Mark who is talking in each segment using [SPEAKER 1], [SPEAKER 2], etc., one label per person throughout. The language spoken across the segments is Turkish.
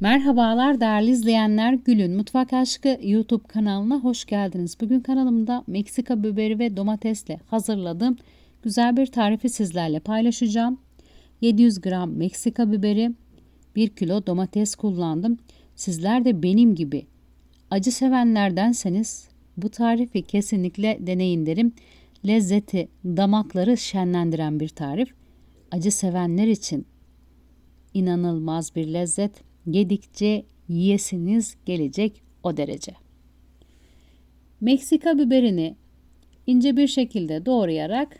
[SPEAKER 1] Merhabalar değerli izleyenler. Gül'ün Mutfak Aşkı YouTube kanalına hoş geldiniz. Bugün kanalımda Meksika biberi ve domatesle hazırladığım güzel bir tarifi sizlerle paylaşacağım. 700 gram Meksika biberi, 1 kilo domates kullandım. Sizler de benim gibi acı sevenlerdenseniz bu tarifi kesinlikle deneyin derim. Lezzeti, damakları şenlendiren bir tarif. Acı sevenler için inanılmaz bir lezzet. Yedikçe yiyesiniz gelecek o derece. Meksika biberini ince bir şekilde doğrayarak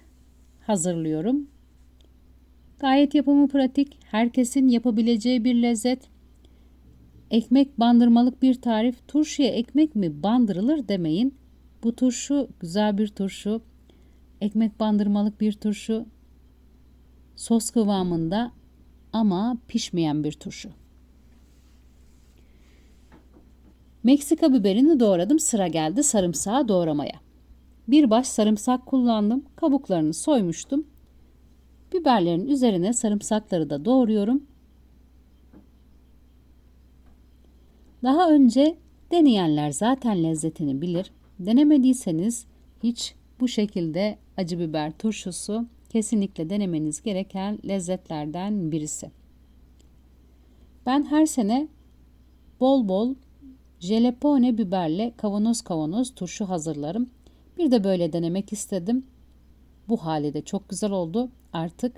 [SPEAKER 1] hazırlıyorum. Gayet yapımı pratik, herkesin yapabileceği bir lezzet. Ekmek bandırmalık bir tarif. Turşuya ekmek mi bandırılır demeyin. Bu turşu güzel bir turşu. Ekmek bandırmalık bir turşu. Sos kıvamında ama pişmeyen bir turşu. Meksika biberini doğradım. Sıra geldi sarımsağı doğramaya. Bir baş sarımsak kullandım. Kabuklarını soymuştum. Biberlerin üzerine sarımsakları da doğruyorum. Daha önce deneyenler zaten lezzetini bilir. Denemediyseniz hiç bu şekilde acı biber turşusu kesinlikle denemeniz gereken lezzetlerden birisi. Ben her sene bol bol jelepone biberle kavanoz kavanoz turşu hazırlarım. Bir de böyle denemek istedim. Bu hali de çok güzel oldu. Artık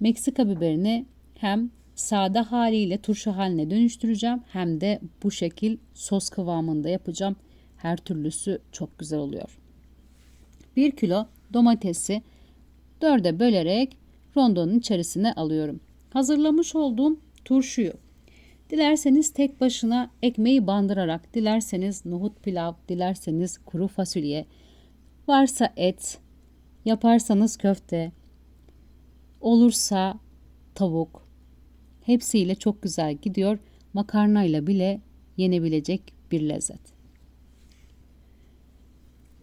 [SPEAKER 1] Meksika biberini hem sade haliyle turşu haline dönüştüreceğim hem de bu şekil sos kıvamında yapacağım. Her türlüsü çok güzel oluyor. 1 kilo domatesi dörde bölerek rondonun içerisine alıyorum. Hazırlamış olduğum turşuyu dilerseniz tek başına ekmeği bandırarak, dilerseniz nohut pilav, dilerseniz kuru fasulye, varsa et, yaparsanız köfte, olursa tavuk, hepsiyle çok güzel gidiyor. Makarnayla bile yenebilecek bir lezzet.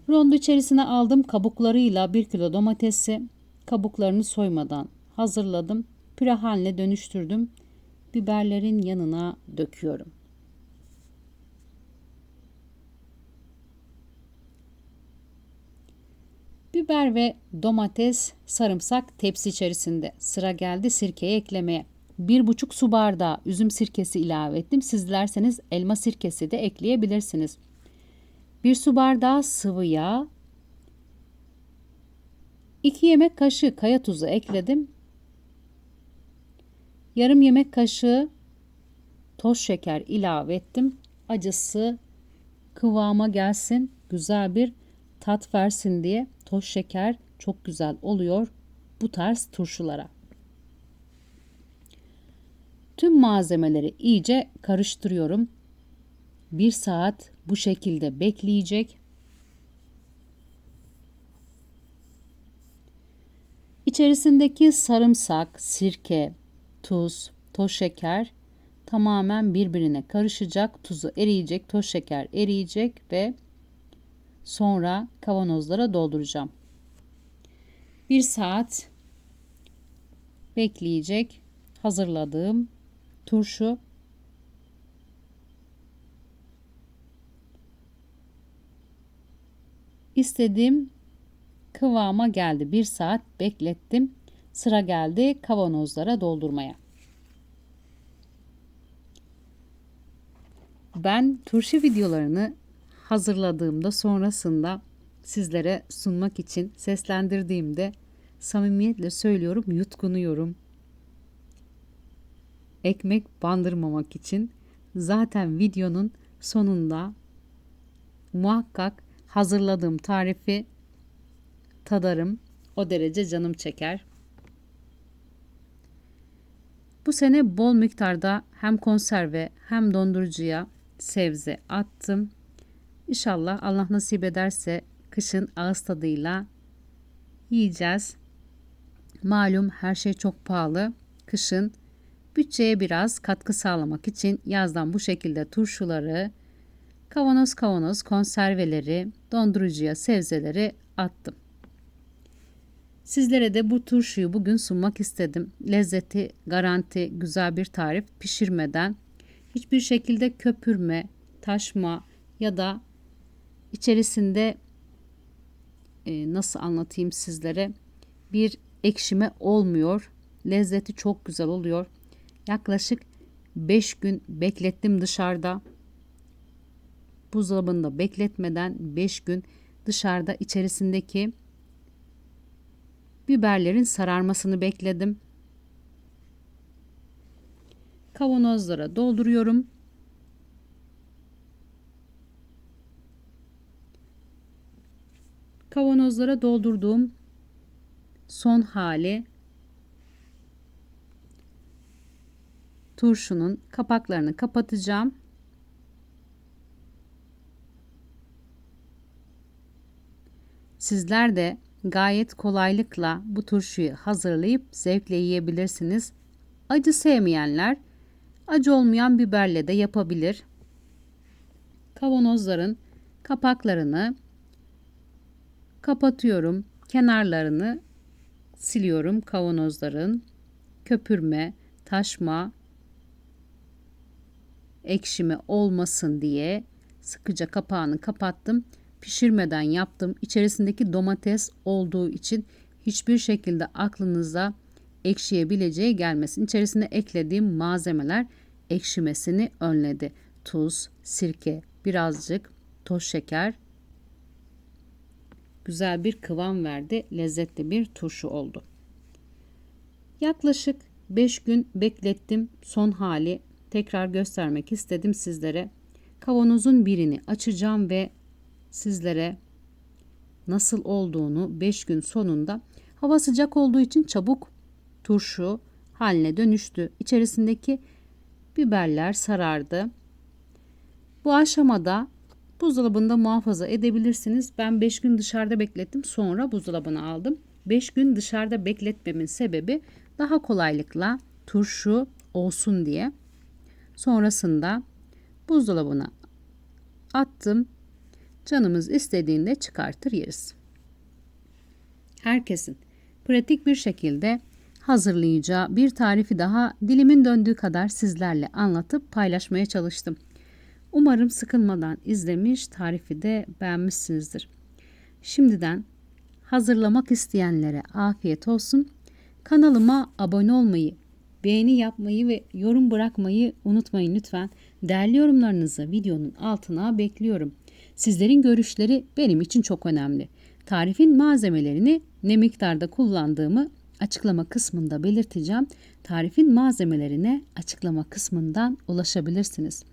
[SPEAKER 1] Rondo içerisine aldım kabuklarıyla 1 kilo domatesi, kabuklarını soymadan hazırladım. Püre haline dönüştürdüm. Biberlerin yanına döküyorum. Biber ve domates, sarımsak tepsi içerisinde. Sıra geldi sirkeyi eklemeye. Bir buçuk su bardağı üzüm sirkesi ilave ettim. Siz dilerseniz elma sirkesi de ekleyebilirsiniz. Bir su bardağı sıvı yağ, 2 yemek kaşığı kaya tuzu ekledim. Yarım yemek kaşığı toz şeker ilave ettim. Acısı kıvama gelsin, güzel bir tat versin diye toz şeker çok güzel oluyor bu tarz turşulara. Tüm malzemeleri iyice karıştırıyorum. Bir saat bu şekilde bekleyecek. İçerisindeki sarımsak, sirke, tuz, toz şeker tamamen birbirine karışacak. Tuzu eriyecek, toz şeker eriyecek ve sonra kavanozlara dolduracağım. Bir saat bekleyecek hazırladığım turşu istediğim kıvama geldi. Bir saat beklettim. Sıra geldi kavanozlara doldurmaya. Ben turşu videolarını hazırladığımda sonrasında sizlere sunmak için seslendirdiğimde samimiyetle söylüyorum yutkunuyorum. Ekmek bandırmamak için zaten videonun sonunda muhakkak hazırladığım tarifi tadarım. O derece canım çeker. Bu sene bol miktarda hem konserve hem dondurucuya sebze attım. İnşallah Allah nasip ederse kışın ağız tadıyla yiyeceğiz. Malum her şey çok pahalı. Kışın bütçeye biraz katkı sağlamak için yazdan bu şekilde turşuları, kavanoz kavanoz konserveleri, dondurucuya sebzeleri attım. Sizlere de bu turşuyu bugün sunmak istedim. Lezzeti garanti güzel bir tarif pişirmeden hiçbir şekilde köpürme, taşma ya da içerisinde e, nasıl anlatayım sizlere bir ekşime olmuyor. Lezzeti çok güzel oluyor. Yaklaşık 5 gün beklettim dışarıda. Buzdolabında bekletmeden 5 gün dışarıda içerisindeki biberlerin sararmasını bekledim. Kavanozlara dolduruyorum. Kavanozlara doldurduğum son hali turşunun kapaklarını kapatacağım. Sizler de gayet kolaylıkla bu turşuyu hazırlayıp zevkle yiyebilirsiniz. Acı sevmeyenler acı olmayan biberle de yapabilir. Kavanozların kapaklarını kapatıyorum. Kenarlarını siliyorum kavanozların. Köpürme, taşma, ekşime olmasın diye sıkıca kapağını kapattım. Pişirmeden yaptım. İçerisindeki domates olduğu için hiçbir şekilde aklınıza ekşiyebileceği gelmesin. İçerisine eklediğim malzemeler ekşimesini önledi. Tuz, sirke, birazcık toz şeker güzel bir kıvam verdi. Lezzetli bir turşu oldu. Yaklaşık 5 gün beklettim. Son hali tekrar göstermek istedim sizlere. Kavanozun birini açacağım ve sizlere nasıl olduğunu 5 gün sonunda hava sıcak olduğu için çabuk turşu haline dönüştü. İçerisindeki biberler sarardı. Bu aşamada buzdolabında muhafaza edebilirsiniz. Ben 5 gün dışarıda beklettim. Sonra buzdolabına aldım. 5 gün dışarıda bekletmemin sebebi daha kolaylıkla turşu olsun diye. Sonrasında buzdolabına attım. Canımız istediğinde çıkartır yeriz. Herkesin pratik bir şekilde hazırlayacağı bir tarifi daha dilimin döndüğü kadar sizlerle anlatıp paylaşmaya çalıştım. Umarım sıkılmadan izlemiş, tarifi de beğenmişsinizdir. Şimdiden hazırlamak isteyenlere afiyet olsun. Kanalıma abone olmayı, beğeni yapmayı ve yorum bırakmayı unutmayın lütfen. Değerli yorumlarınızı videonun altına bekliyorum. Sizlerin görüşleri benim için çok önemli. Tarifin malzemelerini ne miktarda kullandığımı açıklama kısmında belirteceğim. Tarifin malzemelerine açıklama kısmından ulaşabilirsiniz.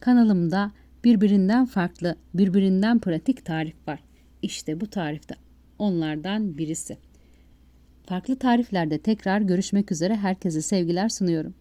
[SPEAKER 1] Kanalımda birbirinden farklı, birbirinden pratik tarif var. İşte bu tarifte onlardan birisi. Farklı tariflerde tekrar görüşmek üzere herkese sevgiler sunuyorum.